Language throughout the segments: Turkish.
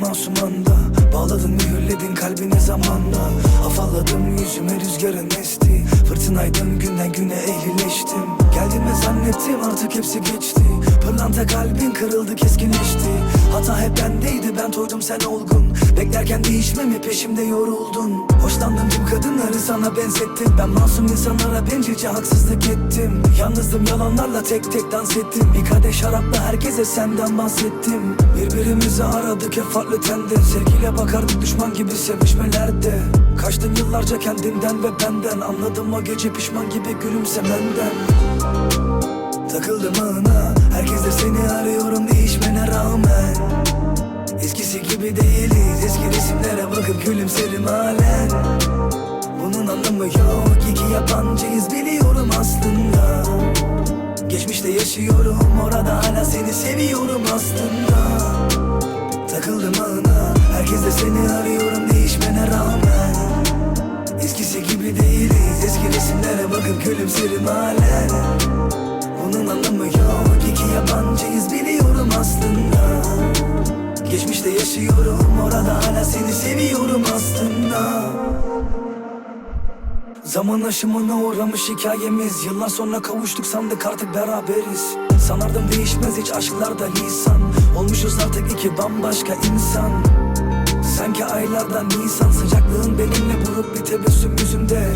masum anda Bağladın mühürledin kalbine zamanla Afalladım yüzüme rüzgarın esti. Fırtınaydım günden güne ehlileştim Geldim ve zannettim artık hepsi geçti. Pırlanta kalbin kırıldı keskinleşti. Hata hep bendeydi ben toydum sen olgun. Beklerken değişmemi peşimde yoruldun. Hoşlandım tüm kadınları sana benzettim. Ben masum insanlara bencilce haksızlık ettim. Yalnızdım yalanlarla tek tek dans ettim. Bir kadeh şarapla herkese senden bahsettim. Birbirimizi aradık hep farklı tende Sevgiyle bakardık düşman gibi sevişmelerde. Kaçtın yıllarca kendinden ve benden. Anladım o gece pişman gibi gülümsemenden Takıldım ağına Herkes de seni arıyorum değişmene rağmen. Eskisi gibi değiliz. Eski resimlere bakıp gülümserim halen. Bunun anlamı yok. İki yabancıyız biliyorum aslında. Geçmişte yaşıyorum Orada hala seni seviyorum aslında. Takıldım ağına Herkes de seni arıyorum değişmene rağmen. Eskisi gibi değiliz Bakıp gülümserim halen Bunun anlamı yok. İki yabancıyız biliyorum aslında. Geçmişte yaşıyorum Orada hala seni seviyorum aslında. Zaman aşımına uğramış hikayemiz. Yıllar sonra kavuştuk sandık artık beraberiz. Sanardım değişmez hiç aşklarda lisan Olmuşuz artık iki bambaşka insan. Sanki aylardan Nisan Sıcaklığın benimle vurup bir tebessüm yüzümde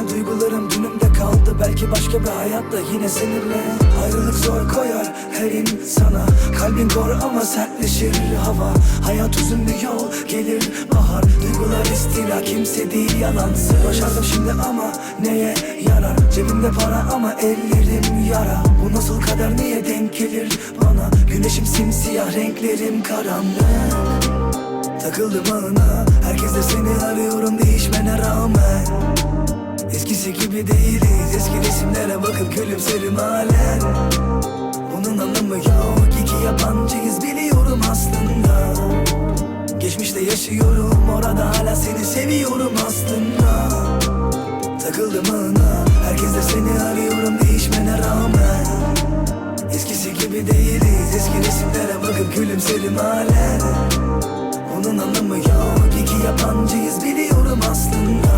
En güzel duygularım dünümde kaldı. Belki başka bir hayatta yine seninle. Ayrılık zor koyar her insana. Kalbin kor ama sertleşir hava. Hayat uzun bir yol gelir bahar. Duygular istila kimse değil yalansız Başardım şimdi ama neye yarar? Cebimde para ama ellerim yara. Bu nasıl kader niye denk gelir bana? Güneşim simsiyah renklerim karanlık. Takıldım ağına. Herkes de seni arıyorum değişmene rağmen Eskisi gibi değiliz. Eski resimlere bakıp gülümserim halen. Bunun anlamı yok. İki yabancıyız biliyorum aslında. Geçmişte yaşıyorum Orada hala seni seviyorum aslında. Takıldım ağına Herkes de seni arıyorum değişmene rağmen. Eskisi gibi değiliz. Eski resimlere bakıp gülümserim halen. Bunun anlamı yok. İki yabancıyız biliyorum aslında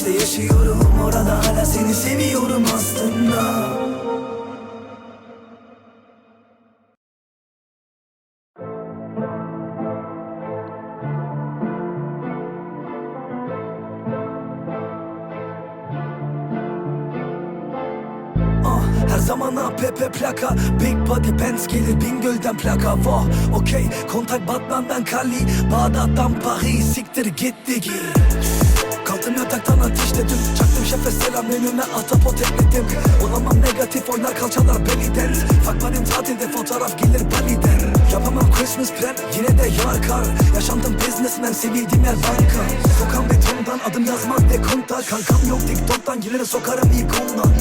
Geçmişte yaşıyorum. Orada hala seni seviyorum aslında. Ah, her zaman APP plaka. Big body Benz gelir Bingöl'den plaka. Vah okey. Kontak Batman'dan Kali. Bağdat'tan Paris. Siktir gitti yataktan ateşledim Çaktım şefe selam menüme atapot ekledim Olamam negatif oynar kalçalar beliden Fakmanim tatilde fotoğraf gelir Bali'den Yapamam Christmas plan yine de yağar kar Yaşandım businessman sevildiğim yer banka. Sokan betondan adım yazmaz dekonta Kankam yok TikTok'tan gireri sokarım ilk ondan.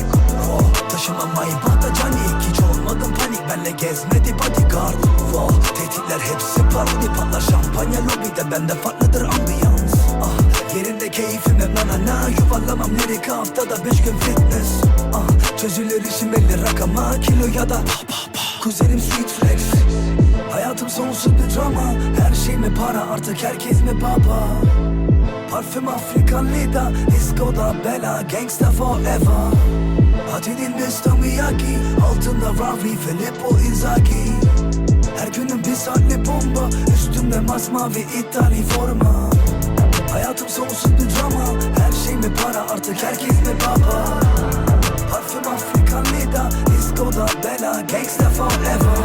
Oh, taşımam maybata cani. Hiç olmadım panik benle gezmedi bodyguard. Oh, tehditler hepsi parodi patlar şampanya lobide Bende farklıdır ambiyans Ah, yerinde keyfim hep na Yuvarlamam lirik haftada beş gün fitness. Ah, çözülür işim belli rakama Kilo ya da pa pa pa. Kuzenim sweet flex. Hayatım sonsuz bir drama Her şey mi para artık herkes mi baba Parfüm Afrikan Lida Disco'da bela Gangsta forever. Patilin Mr. Miyagi Altında Ravi Filippo Inzaghi. Her günüm bir saatli bomba Üstümde masmavi İtali forma herkes mi baba Parfüm Afrikan Lida Disco'da bela Gangsta forever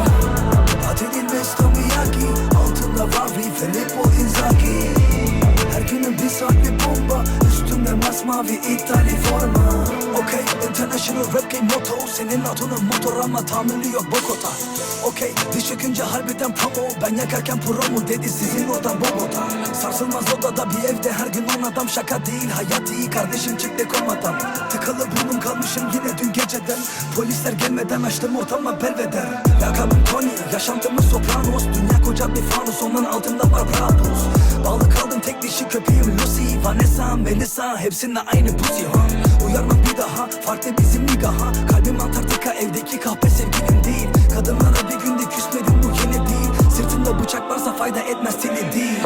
Patilin Mr. Miyagi Altında Ravi Filippo Inzaghi Her günüm bir saatli bomba. Üstümde masmavi İtali forma. Okey international rap game motto. Senin adının motor ama tahammülü yok Bogota Okey diş çökünce harbiden promo. Ben yakarken promo dedi sizin oradan Bogota Sarsılmaz odada bir evde her gün on adam. Şaka değil hayat iyi kardeşim çıktı komadan Tıkalı burnum kalmışım yine dün geceden. Polisler gelmeden açtım ortama belveder. Lakabım Tony yaşantımız sopranos. Dünya koca bir fanus onun altında var Brabus Bağlı kaldım tek dişi köpeğim Lucy kısa menesa Hepsinde aynı pussy ha. Bir daha farklı bizim nigaha. Kalbim Antarktika evdeki kahpe sevgilin değil. Kadınlara bir günde küsmedim bu yeni değil. Sırtında bıçak varsa fayda etmez seni değil.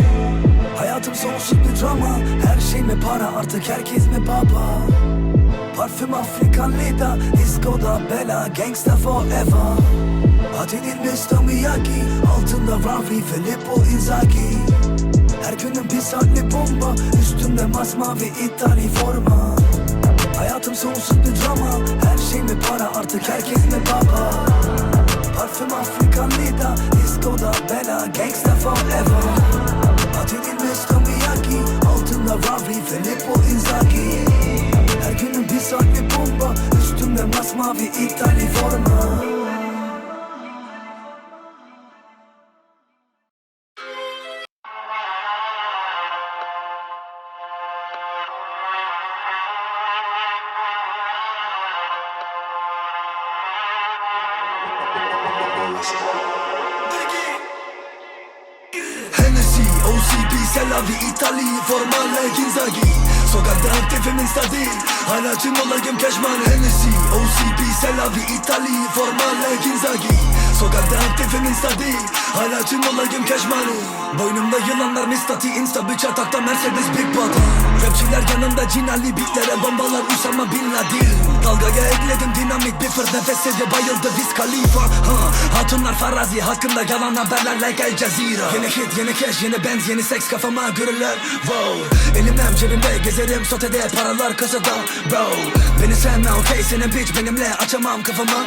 Hayatım sonsuz bir drama. Her şey mi para? Artık herkes mi baba? Parfüm Afrikan Leda Disco'da bela Gangsta forever. Adilin Mr. Miyagi Altında Ravi Filippo Inzaghi. Her günün bir saatli bomba. Üstümde masmavi İtali forma. Hayatım sonsuz bir drama. Her şey mi para? Artık herkes mi baba? Parfüm Afrikan Leda Disco'da bela Gangsta forever. Atinin Mr. Miyagi Altında Rafi Filippo Inzaghi. Her günün bir saatli bomba. Üstümde masmavi İtali forma OCB, Selavi, İtali, formale, Ginzagi Sokakta aktifim insta değil Hala tüm olayım keşman Hennessy, OCB, Selavi, İtali, formale, Ginzagi Sokakta aktifim insta değil Hala tüm olayım keşman Boynumda yılanlar mistati. Insta bir çatakta Mercedes Big Body. Rapçiler yanımda cinali beatlere Bombalar Usama Bin Laden. Dalgaya ekledim dinamik bir fırt nefes ediyor bayıldı Wiz Khalifa. Ha. Hatunlar farazi. Hakkında yalan haberler like El Jazeera. Yeni hit yeni cash yeni benz yeni seks kafama görürler Wow. Elimden cebimde gezerim. Sotede paralar kasada. Bro. Beni sevme okey senin bitch benimle açamam kafamı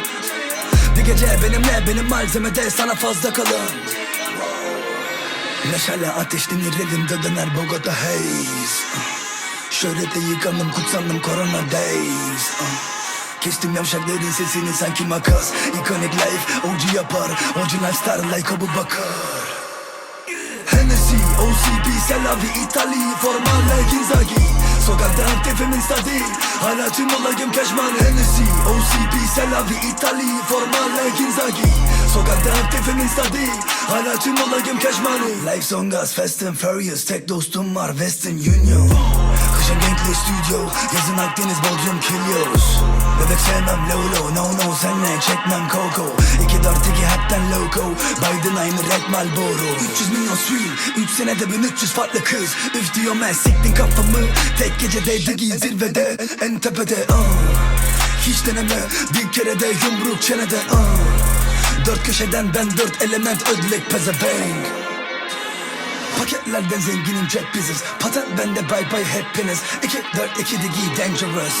Bir gece benimle benim malzemede sana fazla kalın. Meşale ateşlenir elimde döner Bogota haze. Şöhrete yıkandım kutsandım corona days. Kestim yavşakların sesini sanki makas. Iconic life OG yapar. Orijinal star like Abu Bakar. Hennessy, OCB, Selavi, İtali, formale, Ginzagi Aktifim insta değil Hala tüm olayım keşman Hennessy, OCB, Selavi, İtali, formale, Ginzagi Sokakta aktifim insta değil Hala tüm olayım keşman Life on gas, fast and furious Tek dostum var Western Union Renkli stüdyo Yazın Akdeniz Bodrum Kilyos Bebek sevmem Lolo No no senle çekmem Coco. 2-4-2 hepten loco. Biden aynı Red Malboro 300 milyon stream 3 senede 1300 farklı kız. Üf diyor ben siktin kafamı. Tek gecede digi zirvede En tepede uh. Hiç deneme bir kere de yumruk çenede uh. Dört köşeden ben dört element ödlek pezevenk Paketlerden zenginim cep biziz. Patent bende bay bay hepiniz. 2 4 2 digi dangerous.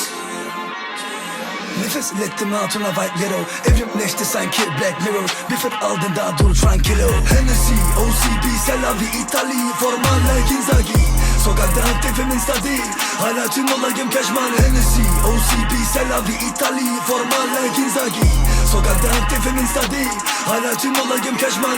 Nefes ilettim hatuna white little. Evrimleşti sanki Black Mirror. Bir fırt aldın daha dur tranquilo. Hennessy, OCB, Selavi, İtali Formale, Ginzagi Sokakta aktifim insta değil Hala tüm olayım keşman. Hennessy, OCB, Selavi, İtali Formale, Ginzagi Sokakta aktifim insta değil Hala tüm olayım keşman